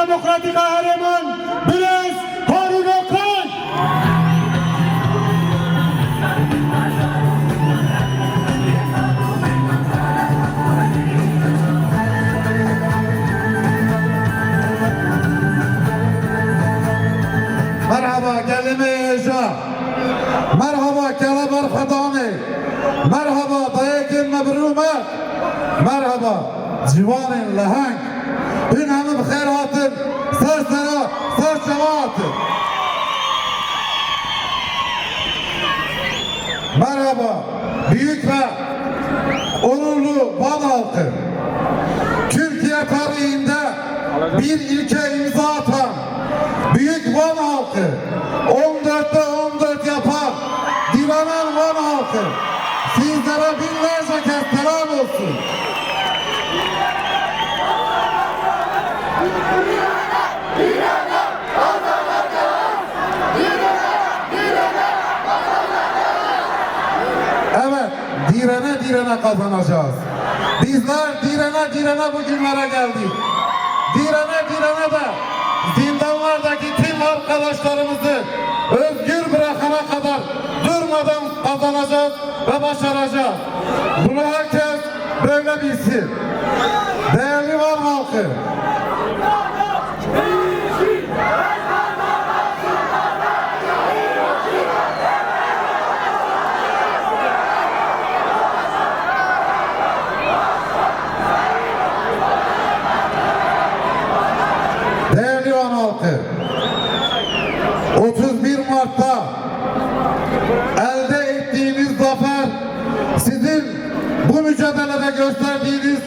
Demokratik Kahraman Berez Harun Okay. مرحبا کلمه ایجا مرحبا کلمه خدانه مرحبا دایک مبرومه مرحبا جوان Dün hemen bixeyr hatin, ser sera, ser şeva hatin. Merhaba, büyük ve onurlu Van halkı. Türkiye tarihinde bir ilke imza atan büyük Van halkı. 14'te 14 yapan divanan Van halkı. Sizlere binlerce kez selam olsun. Direne kazanacağız. Bizler direne direne bugünlere geldik. Direne direne de zindanlardaki tüm arkadaşlarımızı özgür bırakana kadar durmadan kazanacağız ve başaracağız. Bunu herkes böyle bilsin. Değerli Van halkı, Değerli Van halkı, 31 Mart'ta elde ettiğimiz zafer sizin bu mücadelede gösterdiğiniz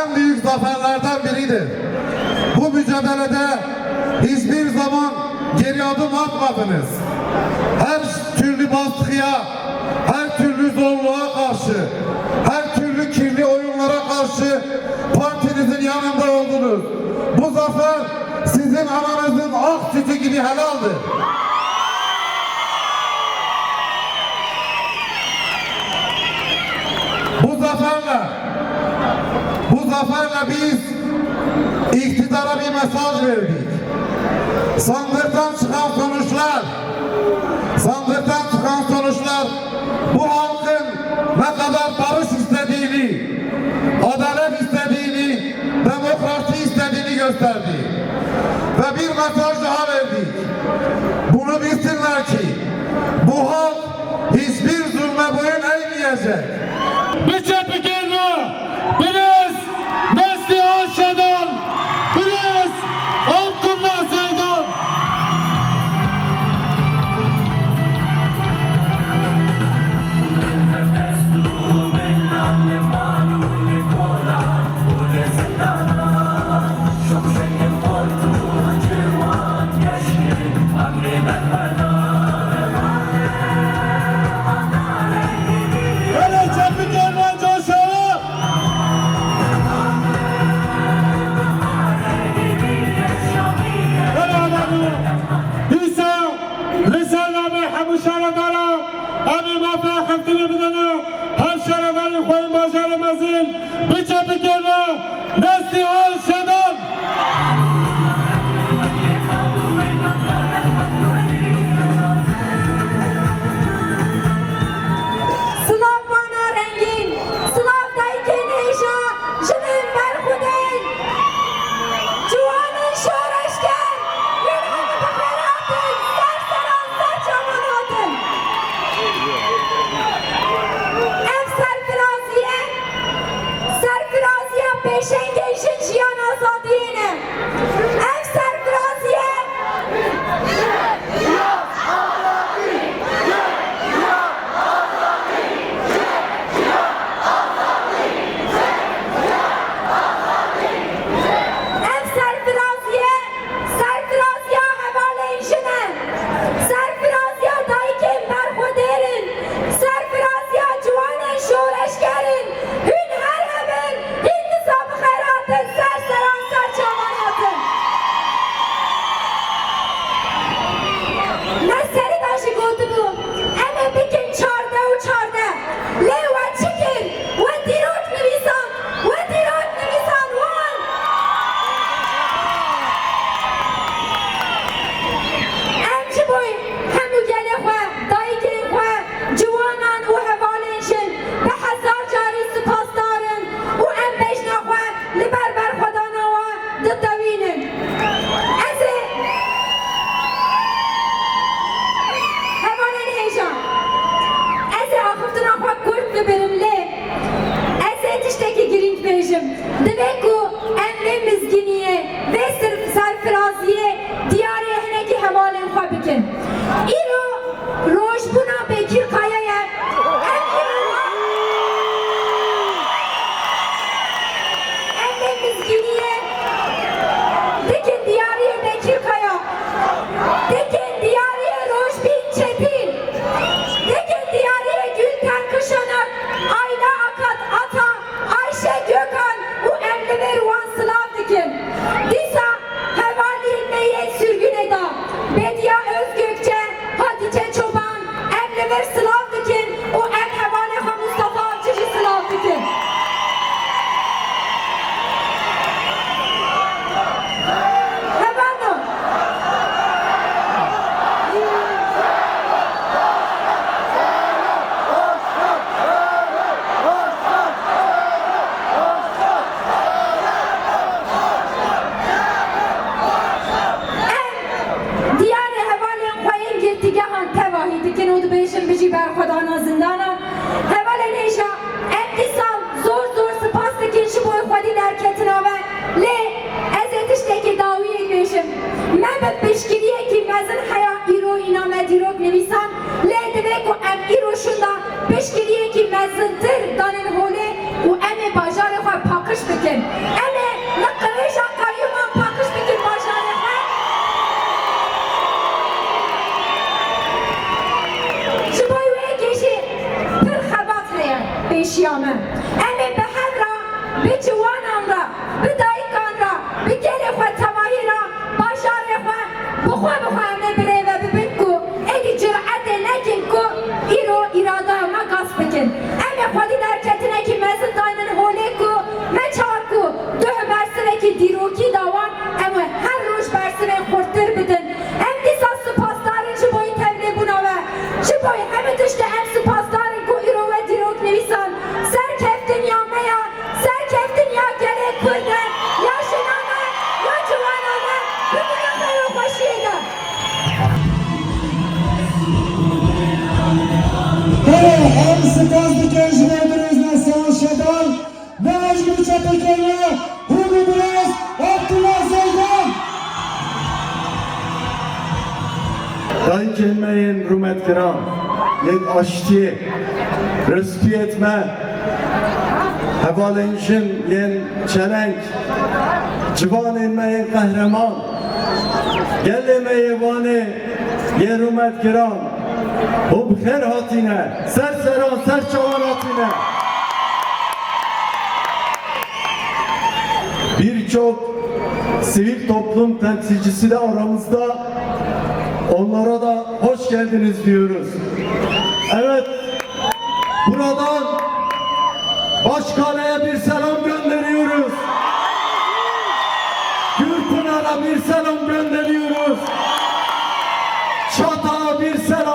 en büyük zaferlerden biridir. Bu mücadelede hiçbir zaman geri adım atmadınız. Her türlü baskıya, her türlü zorluğa karşı, her türlü kirli oyunlara karşı partinizin yanında oldunuz. Bu zafer sizin ananızın ak sütü gibi helaldir. Bu zaferle, bu zaferle biz iktidara bir mesaj verdik. Sandıktan çıkan sonuçlar, sandıktan çıkan sonuçlar bu halkın ne kadar barış istediğini, adalet istediğini, demokrasi istediğini gösterdi. Ve bir mesaj daha verdik. Bunu bilsinler ki bu halk hiçbir zulme boyun eğmeyecek. Tekerli, Hugo Brez, Abdullah Zeydan. Sayın Kelmeyin Rumet Kiram, Yek Aşti, Rıstı Etme, Hevalenşin Yen Çelenk, Civan Elmeyin Kahraman, Gel Emeyi Vani, Yen Rumet Kiram, Hub Kher Hatine, Serseran Serçavan Hatine. birçok sivil toplum temsilcisi de aramızda onlara da hoş geldiniz diyoruz. Evet, buradan Başkale'ye bir selam gönderiyoruz. Gürpınar'a bir selam gönderiyoruz. Çata'ya bir selam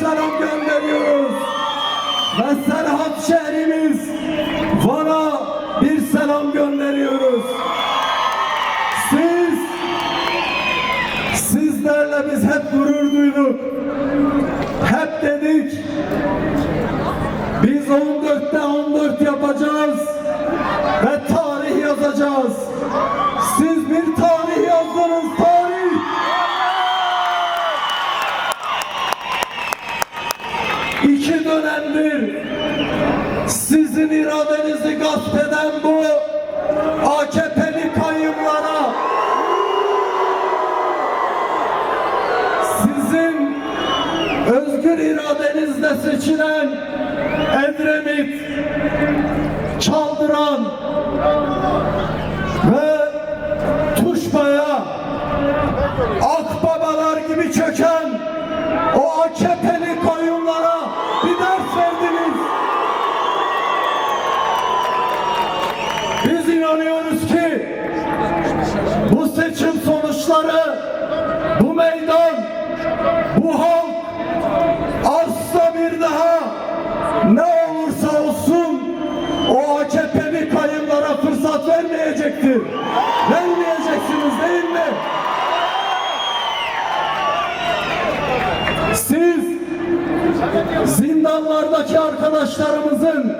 selam gönderiyoruz. Ve Serhat şehrimiz Van'a bir selam gönderiyoruz. Siz, sizlerle biz hep gurur duyduk. Hep dedik, biz 14'te 14 yapacağız ve tarih yazacağız. Siz bir tarih yazdınız, tarih iki dönemdir sizin iradenizi gasp eden bu AKP'li kayımlara sizin özgür iradenizle seçilen Edremit Çaldıran ve Tuşba'ya akbabalar gibi çöken o AKP Biz inanıyoruz ki bu seçim sonuçları, bu meydan, bu halk asla bir daha ne olursa olsun o AKP'li kayınlara fırsat vermeyecektir. Vermeyeceksiniz değil mi? Siz zindanlardaki arkadaşlarımızın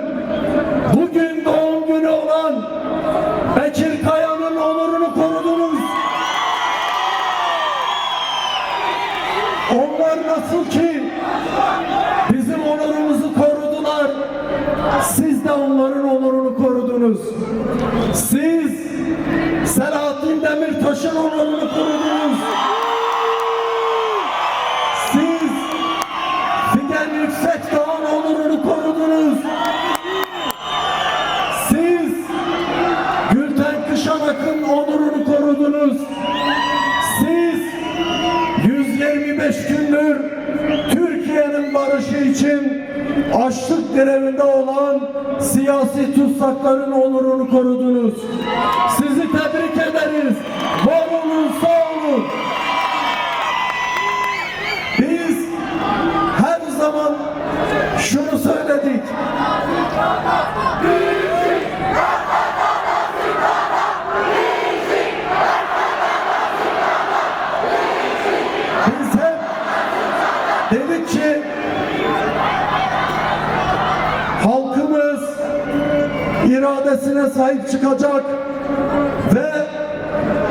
Onlar nasıl ki bizim onurumuzu korudular. Siz de onların onurunu korudunuz. Siz Selahattin Demirtaş'ın onurunu korudunuz. İçin açlık grevinde olan siyasi tutsakların onurunu korudunuz. Sizi tebrik ederiz. Var olun, sağ olun. Biz her zaman şunu söyledik. Biz hep dedik ki halkımız iradesine sahip çıkacak ve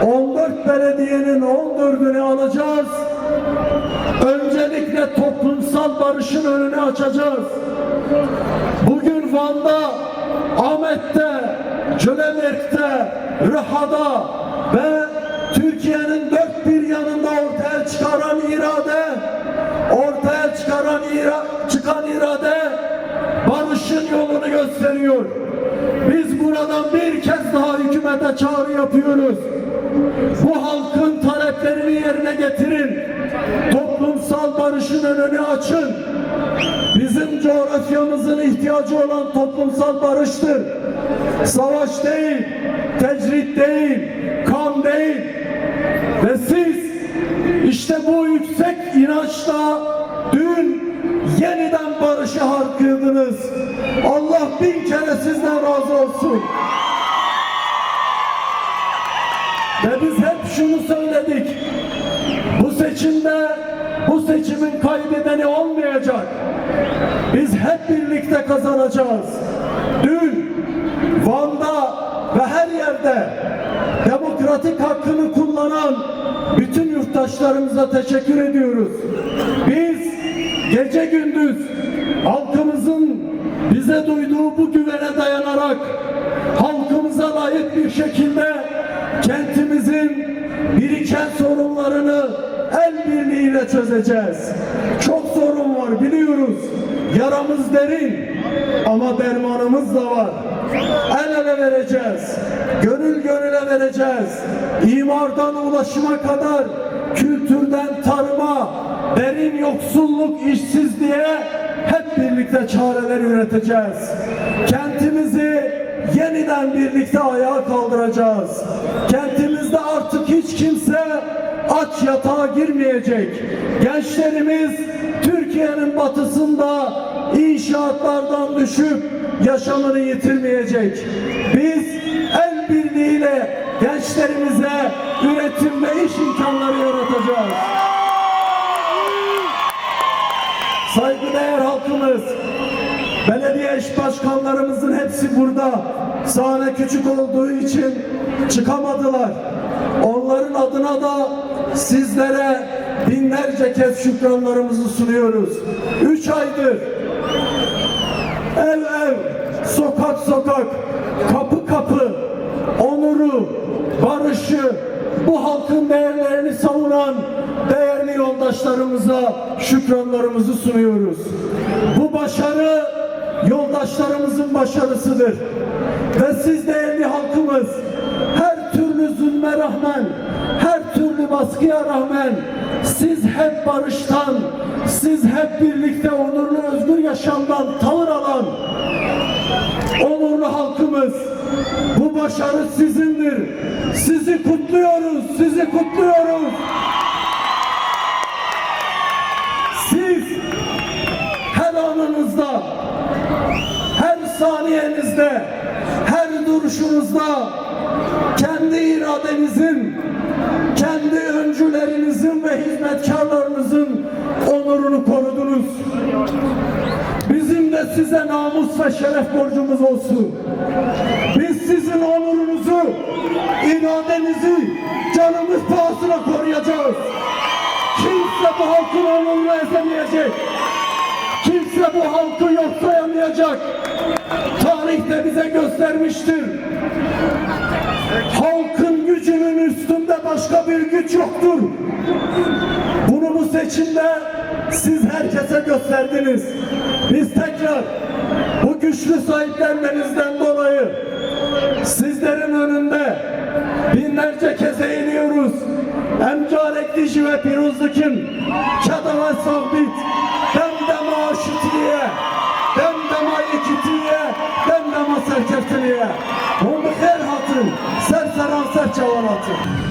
14 belediyenin 14'ünü alacağız. Öncelikle toplumsal barışın önünü açacağız. Bugün Van'da, Ahmet'te, Cölemert'te, Rıha'da ve Türkiye'nin dört bir yanında ortaya çıkaran irade, ortaya çıkaran ira, çıkan irade barışın yolunu gösteriyor. Biz buradan bir kez daha hükümete çağrı yapıyoruz. Bu halkın taleplerini yerine getirin. Toplumsal barışın önünü açın. Bizim coğrafyamızın ihtiyacı olan toplumsal barıştır. Savaş değil, tecrit değil, kan değil. Ve siz işte bu yüksek inançla barışı harkıyordunuz. Allah bin kere sizden razı olsun. Ve biz hep şunu söyledik. Bu seçimde bu seçimin kaybedeni olmayacak. Biz hep birlikte kazanacağız. Dün Van'da ve her yerde demokratik hakkını kullanan bütün yurttaşlarımıza teşekkür ediyoruz. Biz gece gündüz halkımızın bize duyduğu bu güvene dayanarak halkımıza layık bir şekilde kentimizin biriken sorunlarını el birliğiyle çözeceğiz. Çok sorun var biliyoruz. Yaramız derin ama dermanımız da var. El ele vereceğiz. Gönül gönüle vereceğiz. İmardan ulaşıma kadar kültürden tarıma, derin yoksulluk, işsizliğe birlikte çareler üreteceğiz. Kentimizi yeniden birlikte ayağa kaldıracağız. Kentimizde artık hiç kimse aç yatağa girmeyecek. Gençlerimiz Türkiye'nin batısında inşaatlardan düşüp yaşamını yitirmeyecek. Biz el birliğiyle gençlerimize üretim ve iş imkanları yaratacağız. Saygıdeğer halkımız, belediye eş başkanlarımızın hepsi burada. Sahne küçük olduğu için çıkamadılar. Onların adına da sizlere binlerce kez şükranlarımızı sunuyoruz. Üç aydır ev ev, sokak sokak, kapı kapı, onuru, barışı, bu halkın değerlerini savunan değerli yoldaşlarımıza şükranlarımızı sunuyoruz. Bu başarı yoldaşlarımızın başarısıdır. Ve siz değerli halkımız her türlü zulme rağmen, her türlü baskıya rağmen siz hep barıştan, siz hep birlikte onurlu özgür yaşamdan tavır alan onurlu halkımız bu başarı sizindir. Sizi kutluyoruz, sizi kutluyoruz. Hareketinizde, her duruşunuzda kendi iradenizin, kendi öncülerinizin ve hizmetkarlarınızın onurunu korudunuz. Bizim de size namus ve şeref borcumuz olsun. Biz sizin onurunuzu, iradenizi canımız pahasına koruyacağız. Kimse bu halkın onurunu ezemeyecek. Kimse bu halkı yok sayamayacak. Tarih de bize göstermiştir. Halkın gücünün üstünde başka bir güç yoktur. Bunu bu seçimde siz herkese gösterdiniz. Biz tekrar bu güçlü sahiplenmenizden dolayı sizlerin önünde binlerce kez eğiliyoruz. Hem carek dişi ve piruzlukin çadava sabit dem dema aşitiye dem dema serkeftiliye. Bu bixer hatın ser seran ser çavan hatın.